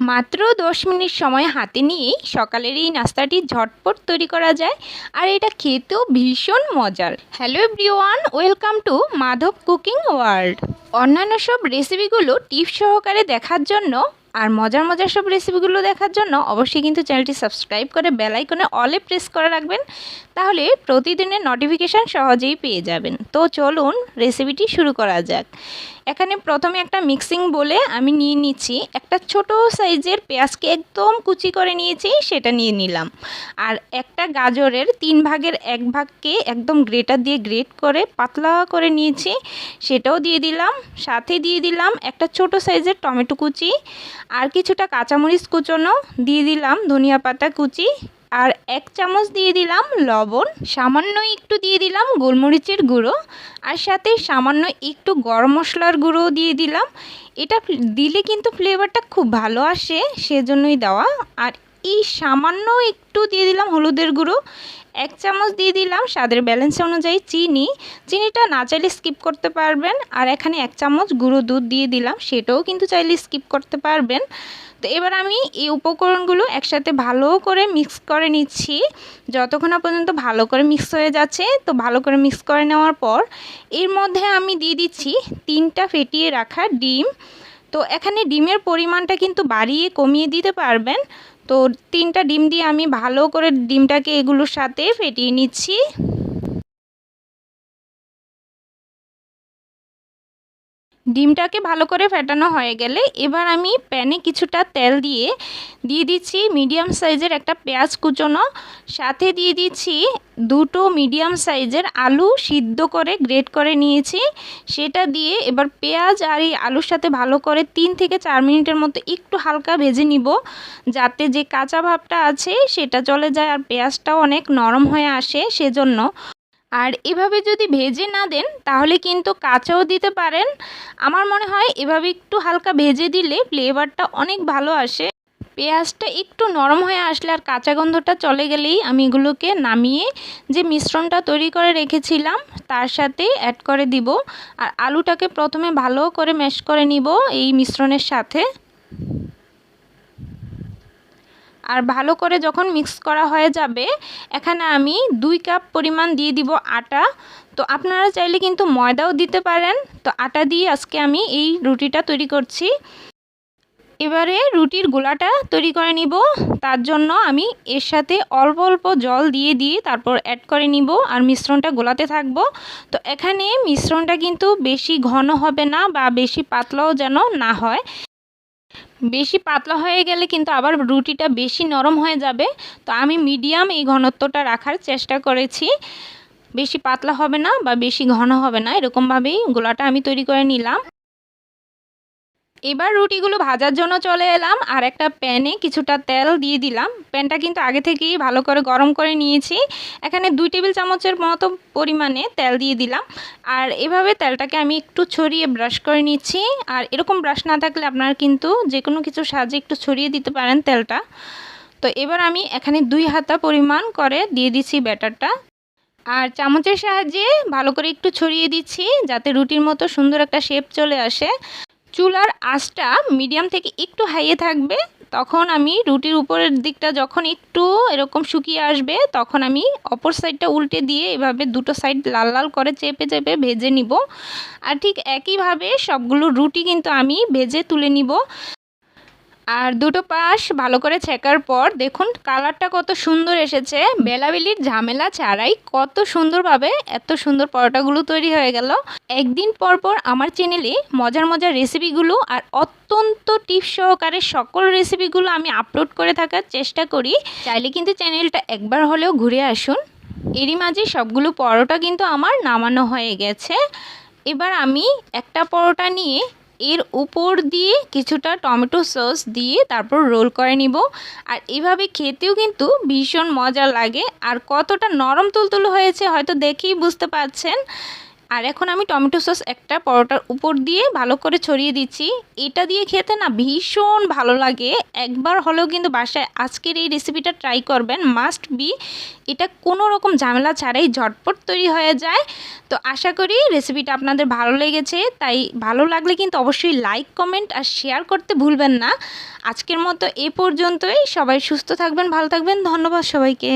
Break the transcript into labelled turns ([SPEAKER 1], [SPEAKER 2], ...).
[SPEAKER 1] মাত্র দশ মিনিট সময় হাতে নিয়েই সকালের এই নাস্তাটি ঝটপট তৈরি করা যায়, আর এটা খেতেও ভীষণ মজার। Hello everyone welcome to Madhab cooking world অন্যান্য সব রেসিপিগুলো টিপ সহকারে দেখার জন্য আর মজার মজার সব রেসিপিগুলো দেখার জন্য অবশ্যই কিন্তু চ্যানেলটি সাবস্ক্রাইব করে বেল আইকনে অলে প্রেস করে রাখবেন, তাহলে প্রতিদিনের নোটিফিকেশান সহজেই পেয়ে যাবেন। তো চলুন রেসিপিটি শুরু করা যাক। এখানে প্রথমে একটা মিক্সিং বলে আমি নিয়ে নিচ্ছি একটা ছোট সাইজের পেঁয়াজকে একদম কুচি করে নিয়েছি, সেটা নিয়ে নিলাম। আর একটা গাজরের তিন ভাগের এক ভাগকে একদম গ্রেটার দিয়ে গ্রেট করে পাতলা করে নিয়েছি, সেটাও দিয়ে দিলাম, সাথে দিয়ে দিলাম একটা ছোট সাইজের টমেটো কুচি আর কিছুটা কাঁচামরিচ কুচোনো দিয়ে দিলাম ধনিয়া পাতা কুচি। আর এক চামচ দিয়ে দিলাম লবণ, সামান্য একটু দিয়ে দিলাম গোলমরিচের গুঁড়ো, আর সাথে সামান্য একটু গরম মশলার গুঁড়ো দিয়ে দিলাম। এটা দিলে কিন্তু ফ্লেভারটা খুব ভালো আসে, সেজন্যই দেওয়া। আর এই সামান্য একটু দিয়ে দিলাম হলুদের গুঁড়ো এক চামচ দিয়ে দিলাম স্বাদের ব্যালেন্স অনুযায়ী চিনি। চিনিটা না চাইলে স্কিপ করতে পারবেন। আর এখানে এক চামচ গুঁড়ো দুধ দিয়ে দিলাম, সেটাও কিন্তু চাইলে স্কিপ করতে পারবেন। তো এবার আমি এই উপকরণগুলো একসাথে ভালো করে মিক্স করে নিচ্ছি। যতক্ষণ পর্যন্ত ভালো করে মিক্স হয়ে যাচ্ছে, তো ভালো করে মিক্স করে নেওয়ার পর এর মধ্যে আমি দিয়ে দিচ্ছি তিনটা ফেটিয়ে রাখা ডিম। তো এখানে ডিমের পরিমাণটা কিন্তু বাড়িয়ে কমিয়ে দিতে পারবেন। তো তিনটা ডিম দিয়ে আমি ভালো করে ডিমটাকে এগুলোর সাথে ফেটিয়ে নিচ্ছি। ডিমটাকে ভালো করে ফেটানো হয়ে গেলে এবার আমি প্যানে কিছুটা তেল দিয়ে দিয়ে দিচ্ছি মিডিয়াম সাইজের একটা পেঁয়াজ কুচোনো, সাথে দিয়ে দিচ্ছি দুটো মিডিয়াম সাইজের আলু সিদ্ধ করে গ্রেট করে নিয়েছি। সেটা দিয়ে এবার পেঁয়াজ আর এই আলুর সাথে ভালো করে তিন থেকে চার মিনিটের মতো একটু হালকা ভেজে নিব, যাতে যে কাঁচা ভাবটা আছে সেটা চলে যায় আর পেঁয়াজটাও অনেক নরম হয়ে আসে সেজন্য। আর এভাবে যদি ভেজে না দেন, তাহলে কিন্তু কাঁচাও দিতে পারেন। আমার মনে হয় এভাবে একটু হালকা ভেজে দিলে ফ্লেভারটা অনেক ভালো আসে। পেঁয়াজটা একটু নরম হয়ে আসলে আর কাঁচা গন্ধটা চলে গেলেই আমি এগুলোকে নামিয়ে যে মিশ্রণটা তৈরি করে রেখেছিলাম, তার সাথে অ্যাড করে দিব। আর আলুটাকে প্রথমে ভালো করে ম্যাশ করে নিব এই মিশ্রণের সাথে। আর ভালো করে যখন মিক্স করা হয়ে যাবে, এখানে আমি দুই কাপ পরিমাণ দিয়ে দিব আটা। তো আপনারা চাইলে কিন্তু ময়দাও দিতে পারেন। তো আটা দিয়ে আজকে আমি এই রুটিটা তৈরি করছি। এবারে রুটির গোলাটা তৈরি করে নিব। তার জন্য আমি এর সাথে অল্প অল্প জল দিয়ে দিয়ে তারপর অ্যাড করে নিব আর মিশ্রণটা গোলাতে থাকব। তো এখানে মিশ্রণটা কিন্তু বেশি ঘন হবে না বা বেশি পাতলাও যেন না হয়। বেশি পাতলা হয়ে গেলে কিন্তু আবার রুটিটা বেশি নরম হয়ে যাবে। তো আমি মিডিয়াম এই ঘনত্বটা রাখার চেষ্টা করেছি। বেশি পাতলা হবে না বা বেশি ঘন হবে না, এরকমভাবেই গোলাটা আমি তৈরি করে নিলাম। এবার রুটিগুলো ভাজার জন্য চলে এলাম, আর একটা প্যানে কিছুটা তেল দিয়ে দিলাম। প্যানটা কিন্তু আগে থেকেই ভালো করে গরম করে নিয়েছি। এখানে দুই টেবিল চামচের মতো পরিমাণে তেল দিয়ে দিলাম। আর এভাবে তেলটাকে আমি একটু ছড়িয়ে ব্রাশ করে নিচ্ছি। আর এরকম ব্রাশ না থাকলে আপনারা কিন্তু যে কোনো কিছু সাহায্যে একটু ছড়িয়ে দিতে পারেন তেলটা। তো এবার আমি এখানে দুই হাতা পরিমাণ করে দিয়ে দিচ্ছি ব্যাটারটা। আর চামচের সাহায্যে ভালো করে একটু ছড়িয়ে দিচ্ছি, যাতে রুটির মতো সুন্দর একটা শেপ চলে আসে। চুলার আঁচটা মিডিয়াম থেকে একটু হাইয়ে থাকবে, তখন আমি রুটির উপরের দিকটা যখন একটু এরকম শুকিয়ে আসবে, তখন আমি অপর সাইডটা উল্টে দিয়ে এভাবে দুটো সাইড লাল লাল করে চেপে চেপে ভেজে নিব। আর ঠিক একইভাবে সবগুলো রুটি কিন্তু আমি ভেজে তুলে নিব। আর দুটো পাশ ভালো করে ছেঁকার পর দেখুন কালারটা কত সুন্দর এসেছে। বেলাবেলির ঝামেলা ছাড়াই কত সুন্দরভাবে এত সুন্দর পরোটাগুলো তৈরি হয়ে গেল। একদিন পর পর আমার চ্যানেলে মজার মজার রেসিপিগুলো আর অত্যন্ত টিপস সহকারে সকল রেসিপিগুলো আমি আপলোড করে থাকার চেষ্টা করি। চাইলে কিন্তু চ্যানেলটা একবার হলেও ঘুরে আসুন। এরই মাঝে সবগুলো পরোটা কিন্তু আমার নামানো হয়ে গেছে। এবার আমি একটা পরোটা নিয়ে এর উপর দিয়ে কিছুটা টমেটো সস দিয়ে তারপর রোল করে নিব। আর এভাবে খেতেও কিন্তু ভীষণ মজা লাগে। আর কতটা নরম তুলতুল হয়েছে হয়তো দেখেই বুঝতে পারছেন। আর এখন আমি টমেটো সস একটা পরোটার উপর দিয়ে ভালো করে ছড়িয়ে দিচ্ছি। এটা দিয়ে খেতে না ভীষণ ভালো লাগে। একবার হলেও কিন্তু বাসায় আজকের এই রেসিপিটা ট্রাই করবেন মাস্ট বি এটা কোনো রকম ঝামেলা ছাড়াই ঝটপট তৈরি হয়ে যায়। তো আশা করি রেসিপিটা আপনাদের ভালো লেগেছে। তাই ভালো লাগলে কিন্তু অবশ্যই লাইক কমেন্ট আর শেয়ার করতে ভুলবেন না। আজকের মতো এ পর্যন্তই। সবাই সুস্থ থাকবেন, ভালো থাকবেন। ধন্যবাদ সবাইকে।